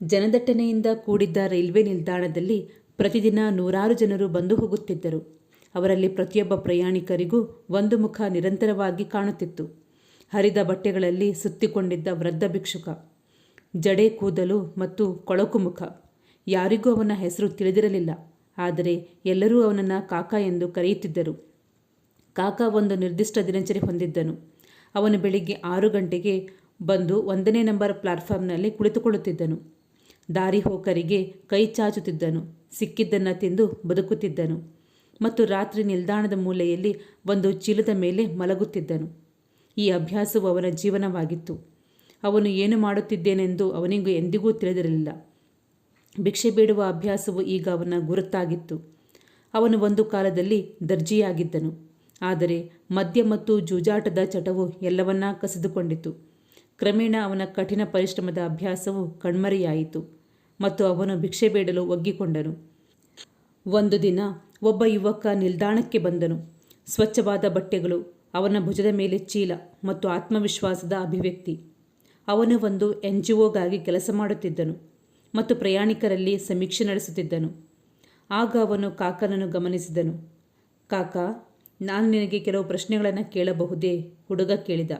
ಜನದಟ್ಟಣೆಯಿಂದ ಕೂಡಿದ್ದ ರೈಲ್ವೆ ನಿಲ್ದಾಣದಲ್ಲಿ ಪ್ರತಿದಿನ ನೂರಾರು ಜನರು ಬಂದು ಹೋಗುತ್ತಿದ್ದರು. ಅವರಲ್ಲಿ ಪ್ರತಿಯೊಬ್ಬ ಪ್ರಯಾಣಿಕರಿಗೂ ಒಂದು ಮುಖ ನಿರಂತರವಾಗಿ ಕಾಣುತ್ತಿತ್ತು. ಹರಿದ ಬಟ್ಟೆಗಳಲ್ಲಿ ಸುತ್ತಿಕೊಂಡಿದ್ದ ವೃದ್ಧ ಭಿಕ್ಷುಕ, ಜಡೆ ಕೂದಲು ಮತ್ತು ಕೊಳಕು ಮುಖ. ಯಾರಿಗೂ ಅವನ ಹೆಸರು ತಿಳಿದಿರಲಿಲ್ಲ, ಆದರೆ ಎಲ್ಲರೂ ಅವನನ್ನು ಕಾಕ ಎಂದು ಕರೆಯುತ್ತಿದ್ದರು. ಕಾಕ ಒಂದು ನಿರ್ದಿಷ್ಟ ದಿನಚರಿ ಹೊಂದಿದ್ದನು. ಅವನು ಬೆಳಿಗ್ಗೆ ಆರು ಗಂಟೆಗೆ ಬಂದು ಒಂದನೇ ನಂಬರ್ ಪ್ಲಾಟ್ಫಾರ್ಮ್ನಲ್ಲಿ ಕುಳಿತುಕೊಳ್ಳುತ್ತಿದ್ದನು. ದಾರಿ ಹೋಕರಿಗೆ ಕೈ ಚಾಚುತ್ತಿದ್ದನು ಸಿಕ್ಕಿದ್ದನ್ನು ತಿಂದು ಬದುಕುತ್ತಿದ್ದನು. ಮತ್ತು ರಾತ್ರಿ ನಿಲ್ದಾಣದ ಮೂಲೆಯಲ್ಲಿ ಒಂದು ಚೀಲದ ಮೇಲೆ ಮಲಗುತ್ತಿದ್ದನು. ಈ ಅಭ್ಯಾಸವು ಅವನ ಜೀವನವಾಗಿತ್ತು. ಅವನು ಏನು ಮಾಡುತ್ತಿದ್ದೇನೆಂದು ಅವನಿಗೂ ಎಂದಿಗೂ ತಿಳಿದಿರಲಿಲ್ಲ. ಭಿಕ್ಷೆ ಬೇಡುವ ಅಭ್ಯಾಸವು ಈಗ ಅವನ ಗುರುತಾಗಿತ್ತು. ಅವನು ಒಂದು ಕಾಲದಲ್ಲಿ ದರ್ಜಿಯಾಗಿದ್ದನು. ಆದರೆ ಮದ್ಯ ಮತ್ತು ಜೂಜಾಟದ ಚಟವು ಎಲ್ಲವನ್ನ ಕಸಿದುಕೊಂಡಿತು. ಕ್ರಮೇಣ ಅವನ ಕಠಿಣ ಪರಿಶ್ರಮದ ಅಭ್ಯಾಸವು ಕಣ್ಮರೆಯಾಯಿತು. ಮತ್ತು ಅವನು ಭಿಕ್ಷೆ ಬೇಡಲು ಒಗ್ಗಿಕೊಂಡನು. ಒಂದು ದಿನ ಒಬ್ಬ ಯುವಕ ನಿಲ್ದಾಣಕ್ಕೆ ಬಂದನು. ಸ್ವಚ್ಛವಾದ ಬಟ್ಟೆಗಳು, ಅವನ ಭುಜದ ಮೇಲೆ ಚೀಲ ಮತ್ತು ಆತ್ಮವಿಶ್ವಾಸದ ಅಭಿವ್ಯಕ್ತಿ. ಅವನು ಒಂದು ಎನ್ ಜಿ ಒಗಾಗಿ ಕೆಲಸ ಮಾಡುತ್ತಿದ್ದನು ಮತ್ತು ಪ್ರಯಾಣಿಕರಲ್ಲಿ ಸಮೀಕ್ಷೆ ನಡೆಸುತ್ತಿದ್ದನು. ಆಗ ಅವನು ಕಾಕನನ್ನು ಗಮನಿಸಿದನು. ಕಾಕ, ನಾನು ನಿನಗೆ ಕೆಲವು ಪ್ರಶ್ನೆಗಳನ್ನು ಕೇಳಬಹುದೇ? ಹುಡುಗ ಕೇಳಿದ.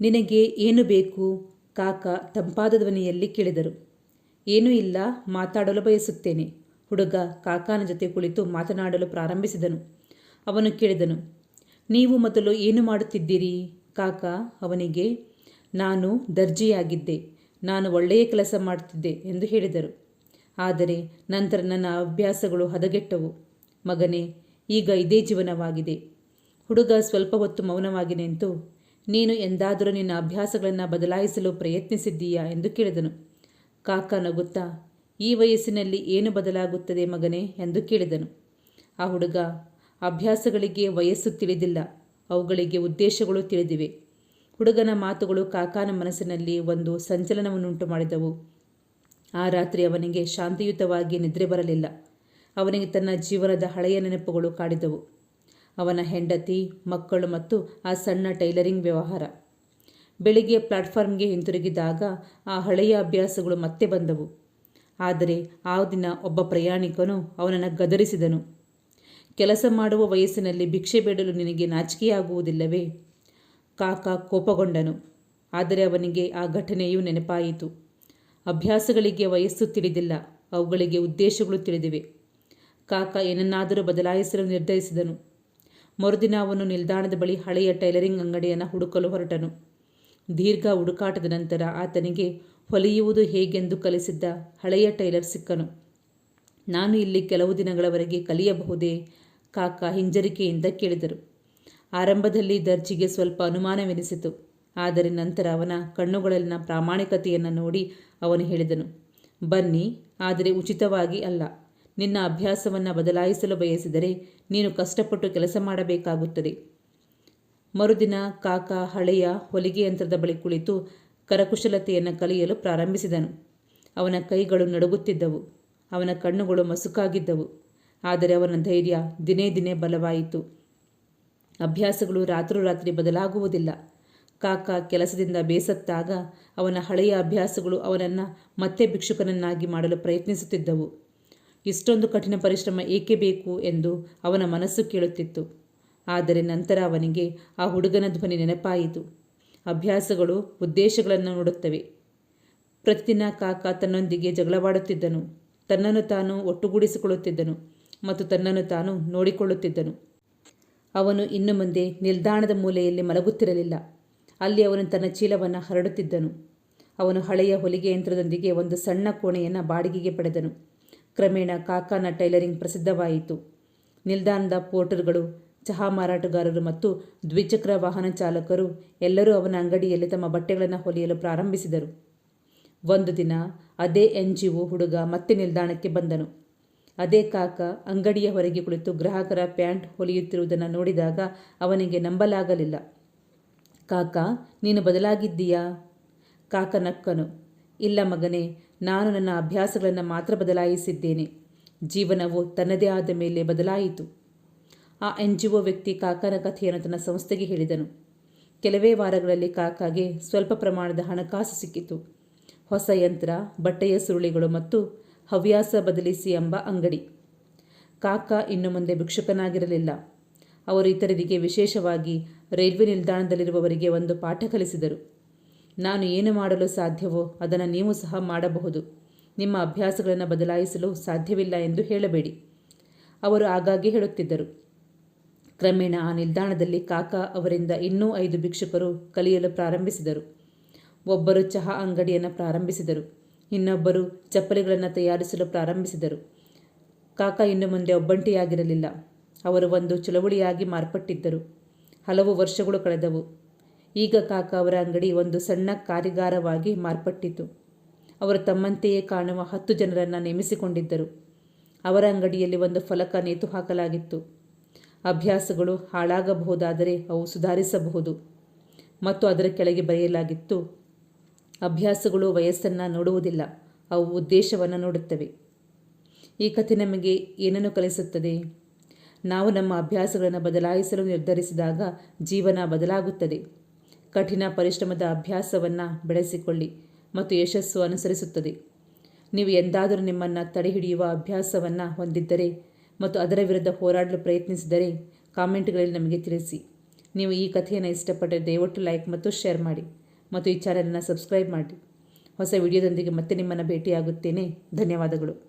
ನಿನಗೆ ಏನು ಬೇಕು? ಕಾಕ ತಂಪಾದ ಧ್ವನಿಯಲ್ಲಿ ಕೇಳಿದರು. ಏನೂ ಇಲ್ಲ, ಮಾತಾಡಲು ಬಯಸುತ್ತೇನೆ. ಹುಡುಗ ಕಾಕಾನ ಜೊತೆ ಕುಳಿತು ಮಾತನಾಡಲು ಪ್ರಾರಂಭಿಸಿದನು. ಅವನು ಕೇಳಿದನು, ನೀವು ಮೊದಲು ಏನು ಮಾಡುತ್ತಿದ್ದೀರಿ? ಕಾಕ ಅವನಿಗೆ, ನಾನು ದರ್ಜಿಯಾಗಿದ್ದೆ. ನಾನು ಒಳ್ಳೆಯ ಕೆಲಸ ಮಾಡುತ್ತಿದ್ದೆ, ಎಂದು ಹೇಳಿದರು. ಆದರೆ ನಂತರ ನನ್ನ ಅಭ್ಯಾಸಗಳು ಹದಗೆಟ್ಟವು. ಮಗನೇ, ಈಗ ಇದೇ ಜೀವನವಾಗಿದೆ. ಹುಡುಗ ಸ್ವಲ್ಪ ಹೊತ್ತು ಮೌನವಾಗಿ ನಿಂತು, ನೀನು ಎಂದಾದರೂ ನಿನ್ನ ಅಭ್ಯಾಸಗಳನ್ನು ಬದಲಾಯಿಸಲು ಪ್ರಯತ್ನಿಸಿದ್ದೀಯಾ? ಎಂದು ಕೇಳಿದನು. ಕಾಕ ನಗುತ್ತಾ, ಈ ವಯಸ್ಸಿನಲ್ಲಿ ಏನು ಬದಲಾಗುತ್ತದೆ ಮಗನೇ ಎಂದು ಕೇಳಿದನು. ಆ ಹುಡುಗ, ಅಭ್ಯಾಸಗಳಿಗೆ ವಯಸ್ಸು ತಿಳಿದಿಲ್ಲ, ಅವುಗಳಿಗೆ ಉದ್ದೇಶಗಳು ತಿಳಿದಿವೆ. ಹುಡುಗನ ಮಾತುಗಳು ಕಾಕಾನ ಮನಸ್ಸಿನಲ್ಲಿ ಒಂದು ಸಂಚಲನವನ್ನುಂಟು ಮಾಡಿದವು. ಆ ರಾತ್ರಿ ಅವನಿಗೆ ಶಾಂತಿಯುತವಾಗಿ ನಿದ್ರೆ ಬರಲಿಲ್ಲ. ಅವನಿಗೆ ತನ್ನ ಜೀವನದ ಹಳೆಯ ನೆನಪುಗಳು ಕಾಡಿದವು. ಅವನ ಹೆಂಡತಿ, ಮಕ್ಕಳು ಮತ್ತು ಆ ಸಣ್ಣ ಟೈಲರಿಂಗ್ ವ್ಯವಹಾರ. ಬೆಳಿಗ್ಗೆ ಪ್ಲಾಟ್ಫಾರ್ಮ್ಗೆ ಹಿಂತಿರುಗಿದಾಗ ಆ ಹಳೆಯ ಅಭ್ಯಾಸಗಳು ಮತ್ತೆ ಬಂದವು. ಆದರೆ ಆ ದಿನ ಒಬ್ಬ ಪ್ರಯಾಣಿಕನು ಅವನನ್ನು ಗದರಿಸಿದನು. ಕೆಲಸ ಮಾಡುವ ವಯಸ್ಸಿನಲ್ಲಿ ಭಿಕ್ಷೆ ಬೇಡಲು ನಿನಗೆ ನಾಚಿಕೆಯಾಗುವುದಿಲ್ಲವೇ? ಕಾಕ ಕೋಪಗೊಂಡನು. ಆದರೆ ಅವನಿಗೆ ಆ ಘಟನೆಯು ನೆನಪಾಯಿತು. ಅಭ್ಯಾಸಗಳಿಗೆ ವಯಸ್ಸು ತಿಳಿದಿಲ್ಲ, ಅವುಗಳಿಗೆ ಉದ್ದೇಶಗಳು ತಿಳಿದಿವೆ. ಕಾಕ ಏನನ್ನಾದರೂ ಬದಲಾಯಿಸಲು ನಿರ್ಧರಿಸಿದನು. ಮರುದಿನ ಅವನು ನಿಲ್ದಾಣದ ಬಳಿ ಹಳೆಯ ಟೈಲರಿಂಗ್ ಅಂಗಡಿಯನ್ನು ಹುಡುಕಲು ಹೊರಟನು. ದೀರ್ಘ ಹುಡುಕಾಟದ ನಂತರ ಆತನಿಗೆ, ಹೊಲಿಯುವುದು ಹೇಗೆಂದು ಕಲಿಸಿದ್ದ ಹಳೆಯ ಟೈಲರ್ ಸಿಕ್ಕನು. ನಾನು ಇಲ್ಲಿ ಕೆಲವು ದಿನಗಳವರೆಗೆ ಕಲಿಯಬಹುದೇ? ಕಾಕ ಹಿಂಜರಿಕೆಯಿಂದ ಕೇಳಿದರು. ಆರಂಭದಲ್ಲಿ ದರ್ಜಿಗೆ ಸ್ವಲ್ಪ ಅನುಮಾನವೆನಿಸಿತು. ಆದರೆ ನಂತರ ಅವನ ಕಣ್ಣುಗಳಲ್ಲಿನ ಪ್ರಾಮಾಣಿಕತೆಯನ್ನು ನೋಡಿ ಅವನು ಹೇಳಿದನು, ಬನ್ನಿ, ಆದರೆ ಉಚಿತವಾಗಿ ಅಲ್ಲ. ನಿನ್ನ ಅಭ್ಯಾಸವನ್ನು ಬದಲಾಯಿಸಲು ಬಯಸಿದರೆ ನೀನು ಕಷ್ಟಪಟ್ಟು ಕೆಲಸ ಮಾಡಬೇಕಾಗುತ್ತದೆ. ಮರುದಿನ ಕಾಕ ಹಳೆಯ ಹೊಲಿಗೆ ಯಂತ್ರದ ಬಳಿ ಕುಳಿತು ಕರಕುಶಲತೆಯನ್ನು ಕಲಿಯಲು ಪ್ರಾರಂಭಿಸಿದನು. ಅವನ ಕೈಗಳು ನಡುಗುತ್ತಿದ್ದವು. ಅವನ ಕಣ್ಣುಗಳು ಮಸುಕಾಗಿದ್ದವು. ಆದರೆ ಅವನ ಧೈರ್ಯ ದಿನೇ ದಿನೇ ಬಲವಾಯಿತು. ಅಭ್ಯಾಸಗಳು ರಾತ್ರೋರಾತ್ರಿ ಬದಲಾಗುವುದಿಲ್ಲ. ಕಾಕ ಕೆಲಸದಿಂದ ಬೇಸತ್ತಾಗ ಅವನ ಹಳೆಯ ಅಭ್ಯಾಸಗಳು ಅವನನ್ನು ಮತ್ತೆ ಭಿಕ್ಷುಕನನ್ನಾಗಿ ಮಾಡಲು ಪ್ರಯತ್ನಿಸುತ್ತಿದ್ದವು. ಇಷ್ಟೊಂದು ಕಠಿಣ ಪರಿಶ್ರಮ ಏಕೆ ಬೇಕು ಎಂದು ಅವನ ಮನಸ್ಸು ಕೇಳುತ್ತಿತ್ತು. ಆದರೆ ನಂತರ ಅವನಿಗೆ ಆ ಹುಡುಗನ ಧ್ವನಿ ನೆನಪಾಯಿತು. ಅಭ್ಯಾಸಗಳು ಉದ್ದೇಶಗಳನ್ನು ನೋಡುತ್ತವೆ. ಪ್ರತಿದಿನ ಕಾಕ ತನ್ನೊಂದಿಗೆ ಜಗಳವಾಡುತ್ತಿದ್ದನು. ತನ್ನನ್ನು ತಾನು ಒಟ್ಟುಗೂಡಿಸಿಕೊಳ್ಳುತ್ತಿದ್ದನು ಮತ್ತು ತನ್ನನ್ನು ತಾನು ನೋಡಿಕೊಳ್ಳುತ್ತಿದ್ದನು. ಅವನು ಇನ್ನು ಮುಂದೆ ನಿಲ್ದಾಣದ ಮೂಲೆಯಲ್ಲಿ ಮಲಗುತ್ತಿರಲಿಲ್ಲ. ಅಲ್ಲಿ ಅವನು ತನ್ನ ಚೀಲವನ್ನು ಹರಡುತ್ತಿದ್ದನು. ಅವನು ಹಳೆಯ ಹೊಲಿಗೆ ಯಂತ್ರದೊಂದಿಗೆ ಒಂದು ಸಣ್ಣ ಕೋಣೆಯನ್ನು ಬಾಡಿಗೆಗೆ ಪಡೆದನು. ಕ್ರಮೇಣ ಕಾಕಾನ ಟೈಲರಿಂಗ್ ಪ್ರಸಿದ್ಧವಾಯಿತು. ನಿಲ್ದಾಣದ ಪೋರ್ಟರ್ಗಳು ಚಹಾ ಮಾರಾಟಗಾರರು ಮತ್ತು ದ್ವಿಚಕ್ರ ವಾಹನ ಚಾಲಕರು ಎಲ್ಲರೂ ಅವನ ಅಂಗಡಿಯಲ್ಲಿ ತಮ್ಮ ಬಟ್ಟೆಗಳನ್ನು ಹೊಲಿಯಲು ಪ್ರಾರಂಭಿಸಿದರು. ಒಂದು ದಿನ ಅದೇ ಎನ್ ಜಿ ಒ ಹುಡುಗ ಮತ್ತೆ ನಿಲ್ದಾಣಕ್ಕೆ ಬಂದನು. ಅದೇ ಕಾಕ ಅಂಗಡಿಯ ಹೊರಗೆ ಕುಳಿತು ಗ್ರಾಹಕರ ಪ್ಯಾಂಟ್ ಹೊಲಿಯುತ್ತಿರುವುದನ್ನು ನೋಡಿದಾಗ ಅವನಿಗೆ ನಂಬಲಾಗಲಿಲ್ಲ. ಕಾಕ, ನೀನು ಬದಲಾಗಿದ್ದೀಯಾ? ಕಾಕ ನಕ್ಕನು. ಇಲ್ಲ ಮಗನೇ, ನಾನು ನನ್ನ ಅಭ್ಯಾಸಗಳನ್ನು ಮಾತ್ರ ಬದಲಾಯಿಸಿದ್ದೇನೆ. ಜೀವನವು ತನ್ನದೇ ಆದ ಮೇಲೆ ಬದಲಾಯಿತು. ಆ ಎನ್ ಜಿ ಒ ವ್ಯಕ್ತಿ ಕಾಕನ ಕಥೆಯನ್ನು ತನ್ನ ಸಂಸ್ಥೆಗೆ ಹೇಳಿದನು. ಕೆಲವೇ ವಾರಗಳಲ್ಲಿ ಕಾಕಾಗೆ ಸ್ವಲ್ಪ ಪ್ರಮಾಣದ ಹಣಕಾಸು ಸಿಕ್ಕಿತು. ಹೊಸ ಯಂತ್ರ, ಬಟ್ಟೆಯ ಸುರುಳಿಗಳು ಮತ್ತು ಹವ್ಯಾಸ ಬದಲಿಸಿ ಎಂಬ ಅಂಗಡಿ. ಕಾಕ ಇನ್ನು ಮುಂದೆ ಭಿಕ್ಷುಕನಾಗಿರಲಿಲ್ಲ. ಅವರು ಇತರರಿಗೆ ವಿಶೇಷವಾಗಿ ರೈಲ್ವೆ ನಿಲ್ದಾಣದಲ್ಲಿರುವವರಿಗೆ ಒಂದು ಪಾಠ ಕಲಿಸಿದರು. ನಾನು ಏನು ಮಾಡಲು ಸಾಧ್ಯವೋ ಅದನ್ನು ನೀವು ಸಹ ಮಾಡಬಹುದು. ನಿಮ್ಮ ಅಭ್ಯಾಸಗಳನ್ನು ಬದಲಾಯಿಸಲು ಸಾಧ್ಯವಿಲ್ಲ ಎಂದು ಹೇಳಬೇಡಿ. ಅವರು ಆಗಾಗ್ಗೆ ಹೇಳುತ್ತಿದ್ದರು. ಕ್ರಮೇಣ ಆ ನಿಲ್ದಾಣದಲ್ಲಿ ಕಾಕ ಅವರಿಂದ ಇನ್ನೂ ಐದು ಭಿಕ್ಷುಕರು ಕಲಿಯಲು ಪ್ರಾರಂಭಿಸಿದರು. ಒಬ್ಬರು ಚಹಾ ಅಂಗಡಿಯನ್ನು ಪ್ರಾರಂಭಿಸಿದರು. ಇನ್ನೊಬ್ಬರು ಚಪ್ಪಲಿಗಳನ್ನು ತಯಾರಿಸಲು ಪ್ರಾರಂಭಿಸಿದರು. ಕಾಕ ಇನ್ನು ಮುಂದೆ ಒಬ್ಬಂಟಿಯಾಗಿರಲಿಲ್ಲ. ಅವರು ಒಂದು ಚಳವಳಿಯಾಗಿ ಮಾರ್ಪಟ್ಟಿದ್ದರು. ಹಲವು ವರ್ಷಗಳು ಕಳೆದವು. ಈಗ ಕಾಕ ಅವರ ಅಂಗಡಿ ಒಂದು ಸಣ್ಣ ಕಾರಿಗಾರವಾಗಿ ಮಾರ್ಪಟ್ಟಿತು. ಅವರು ತಮ್ಮಂತೆಯೇ ಕಾಣುವ ಹತ್ತು ಜನರನ್ನು ನೇಮಿಸಿಕೊಂಡಿದ್ದರು. ಅವರ ಅಂಗಡಿಯಲ್ಲಿ ಒಂದು ಫಲಕ ನೇತು ಹಾಕಲಾಗಿತ್ತು. ಅಭ್ಯಾಸಗಳು ಹಾಳಾಗಬಹುದಾದರೆ ಅವು ಸುಧಾರಿಸಬಹುದು. ಮತ್ತು ಅದರ ಕೆಳಗೆ ಬರೆಯಲಾಗಿತ್ತು, ಅಭ್ಯಾಸಗಳು ವಯಸ್ಸನ್ನು ನೋಡುವುದಿಲ್ಲ, ಅವು ಉದ್ದೇಶವನ್ನು ನೋಡುತ್ತವೆ. ಈ ಕಥೆ ನಮಗೆ ಏನನ್ನು ಕಲಿಸುತ್ತದೆ? ನಾವು ನಮ್ಮ ಅಭ್ಯಾಸಗಳನ್ನು ಬದಲಾಯಿಸಲು ನಿರ್ಧರಿಸಿದಾಗ ಜೀವನ ಬದಲಾಗುತ್ತದೆ. ಕಠಿಣ ಪರಿಶ್ರಮದ ಅಭ್ಯಾಸವನ್ನು ಬೆಳೆಸಿಕೊಳ್ಳಿ ಮತ್ತು ಯಶಸ್ಸು ಅನುಸರಿಸುತ್ತದೆ. ನೀವು ಎಂದಾದರೂ ನಿಮ್ಮನ್ನು ತಡೆಹಿಡಿಯುವ ಅಭ್ಯಾಸವನ್ನು ಹೊಂದಿದ್ದರೆ ಮತ್ತು ಅದರ ವಿರುದ್ಧ ಹೋರಾಡಲು ಪ್ರಯತ್ನಿಸಿದರೆ ಕಾಮೆಂಟ್ಗಳಲ್ಲಿ ನಮಗೆ ತಿಳಿಸಿ. ನೀವು ಈ ಕಥೆಯನ್ನು ಇಷ್ಟಪಟ್ಟರೆ ದಯವಿಟ್ಟು ಲೈಕ್ ಮತ್ತು ಶೇರ್ ಮಾಡಿ ಮತ್ತು ಈ ಚಾನಲನ್ನು ಸಬ್ಸ್ಕ್ರೈಬ್ ಮಾಡಿ. ಹೊಸ ವಿಡಿಯೋದೊಂದಿಗೆ ಮತ್ತೆ ನಿಮ್ಮನ್ನು ಭೇಟಿಯಾಗುತ್ತೇನೆ. ಧನ್ಯವಾದಗಳು.